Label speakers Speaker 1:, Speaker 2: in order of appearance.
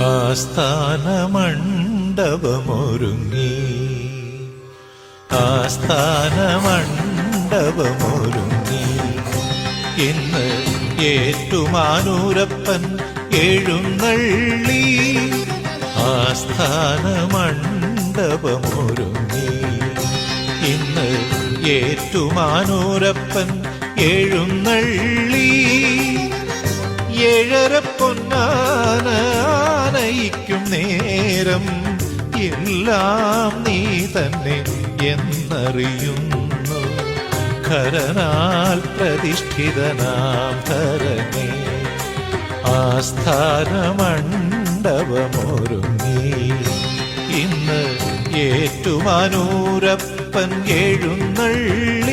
Speaker 1: ആസ്ഥാനമണ്ഡപമൊരുങ്ങി ആസ്ഥാനമണ്ഡപമൊരുങ്ങി ഇന്ന് ഏറ്റുമാനൂരപ്പൻ എഴുന്നള്ളി. ആസ്ഥാന മണ്ഡപമൊരുങ്ങി ഇന്ന് ഏറ്റുമാനൂരപ്പൻ എഴുന്നള്ളി. ഏഴര പൊന്നാന ആനയിക്കും നേരം എല്ലാം നീ തന്നെ എന്നറിയുന്നു. ഖരനാൽ പ്രതിഷ്ഠിതനാം ധരനേ ആസ്ഥാനമണ്ഡപമൊരുങ്ങി. ഇന്ന് ഏറ്റുമാനൂരപ്പൻ എഴുന്നള്ളി